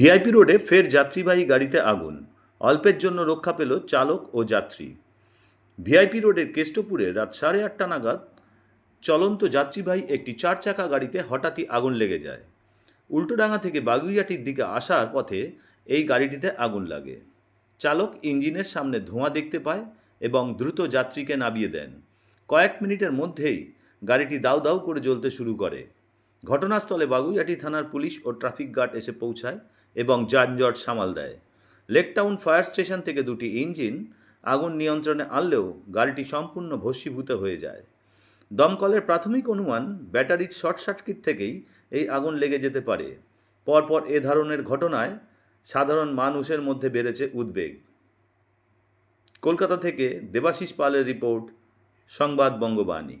VIP রোডে ফের যাত্রীবাহী গাড়িতে আগুন। অল্পের জন্য রক্ষা পেল চালক ও যাত্রী। ভিআইপি রোডের কেষ্টপুরে রাত সাড়ে আটটা নাগাদ চলন্ত যাত্রীবাহী একটি চার চাকা গাড়িতে হঠাৎই আগুন লেগে যায়। উল্টোডাঙ্গা থেকে বাগুইয়াটির দিকে আসার পথে এই গাড়িটিতে আগুন লাগে। চালক ইঞ্জিনের সামনে ধোঁয়া দেখতে পায় এবং দ্রুত যাত্রীকে নামিয়ে দেন। কয়েক মিনিটের মধ্যেই গাড়িটি দাউ দাউ করে জ্বলতে শুরু করে। ঘটনাস্থলে বাগুইয়াটি থানার পুলিশ ও ট্রাফিক গার্ড এসে পৌঁছায় এবং যানজট সামাল দেয়। লেকটাউন ফায়ার স্টেশন থেকে দুটি ইঞ্জিন আগুন নিয়ন্ত্রণে আনলেও গাড়িটি সম্পূর্ণ ভস্মীভূত হয়ে যায়। দমকলের প্রাথমিক অনুমান ব্যাটারির শর্ট সার্কিট থেকেই এই আগুন লেগে যেতে পারে। পরপর এ ধরনের ঘটনায় সাধারণ মানুষের মধ্যে বেড়েছে উদ্বেগ। কলকাতা থেকে দেবাশিস পালের রিপোর্ট, সংবাদ বঙ্গবাণী।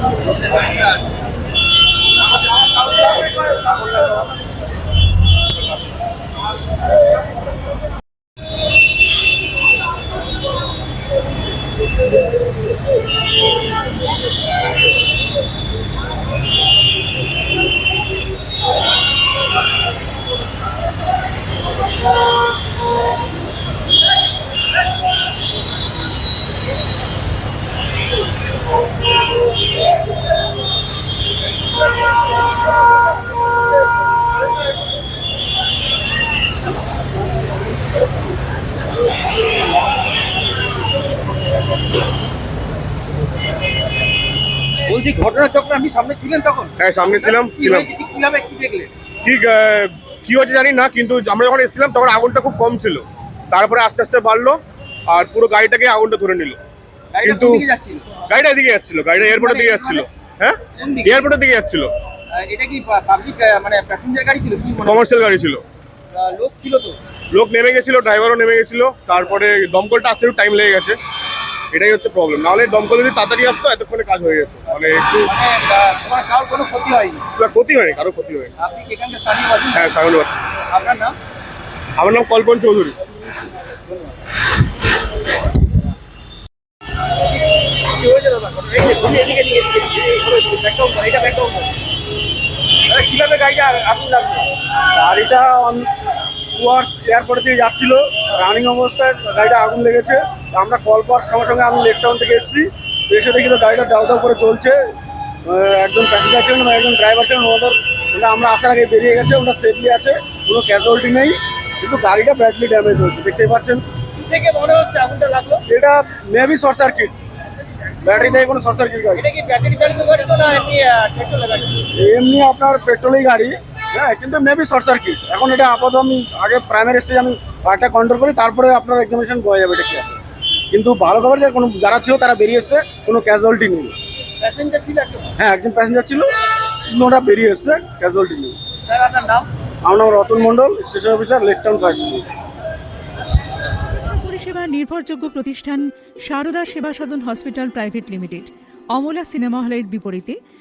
হ্যাঁ বলছি ঘটনা চক্র আপনি সামনে ছিলেন তখন? হ্যাঁ সামনে ছিলাম ছিলাম। কীভাবে কি দেখলেন ঠিক কি হচ্ছে জানি না কিন্তু আমরা যখন এসেছিলাম তখন আগুনটা খুব কম ছিল। তারপরে আস্তে আস্তে বাড়লো আর পুরো গাড়িটাকে আগুনটা ধরে নিল। কিন্তু- কোন দিকে যাচ্ছিল? গাড়িটা এদিকে যাচ্ছিল গাড়িটা এয়ারপোর্টের দিকে যাচ্ছিল। হ্যাঁ? এয়ারপোর্টের দিকে? যাচ্ছিল। এটা কি পাবলিক মানে প্যাসেঞ্জার গাড়ি ছিল? কি কমার্শিয়াল গাড়ি ছিল। লোক ছিল তো? লোক নেমে গেছিল ড্রাইভারও নেমে গেছিল। তারপরে দমকলটা আসতে একটু টাইম লেগে গেছে। এটাই হচ্ছে প্রবলেম নাহলে দমকল যদি তাড়াতাড়ি আসতো এতক্ষণে কাজ হয়ে যেত। মানে একটু তোমার কারোর কোনো ক্ষতি হয়নি? ক্ষতি হয়নি কারও ক্ষতি হয়নি। আপনি স্থানীয় হ্যাঁ সামনে পাচ্ছি আপনার নাম? আমার নাম কল্পন চৌধুরী। গাড়িটা আগুন লাগল গাড়িটা টুয়ার্স এয়ারপোর্ট থেকে যাচ্ছিল। রানিং অবস্থায় গাড়িটা আগুন লেগেছে। আমরা কল পাওয়ার সঙ্গে সঙ্গে আমি লেক টাউন থেকে এসেছি। এসে দেখি তো গাড়িটা দাউ দাউ করে চলছে একজন প্যাসেঞ্জার ছিলেন এবং একজন ড্রাইভার ছিলেন ওদের ওটা আমরা আসার আগে বেরিয়ে গেছে ওটা সেফলি আছে কোনো ক্যাজুয়ালিটি নেই। কিন্তু গাড়িটা ব্যাডলি ড্যামেজ হয়েছে দেখতেই পাচ্ছেন। থেকে মনে হচ্ছে আগুনটা লাগল? এটা মেবি শর্ট সার্কিট ব্যাটারি থেকে কোনো শর্ট সার্কিট গাড়ি। এটা কি ব্যাটারি চালিত গাড়ি তো না এমনি গাড়ি? এমনি আপনার পেট্রোলেই গাড়ি। হ্যাঁ কিন্তু মেবি শর্ট সার্কিট এখন এটা আপাতত আমি আগে প্রাইমারি স্টেজ আমি গাড়িটা কন্ট্রোল করি তারপরে আপনার এক্সামিনেশন হয়ে যাবে এটা কি আছে? কিন্তু ভালো খবর যে কোনো যারা ছিল তারা বেরিয়ে এসছে কোনো ক্যাজুয়ালিটি নেই। প্যাসেঞ্জার ছিল হ্যাঁ একজন প্যাসেঞ্জার ছিল ওটা বেরিয়ে এসছে ক্যাজুয়ালিটি নেই। স্যার আপনার নাম? আমার নাম Ratan Mondal station officer lake town fire station পরিষেবা নির্ভরযোগ্য প্রতিষ্ঠান Sarada Seva Sadan hospital private limited Amala cinema হলের বিপরীতে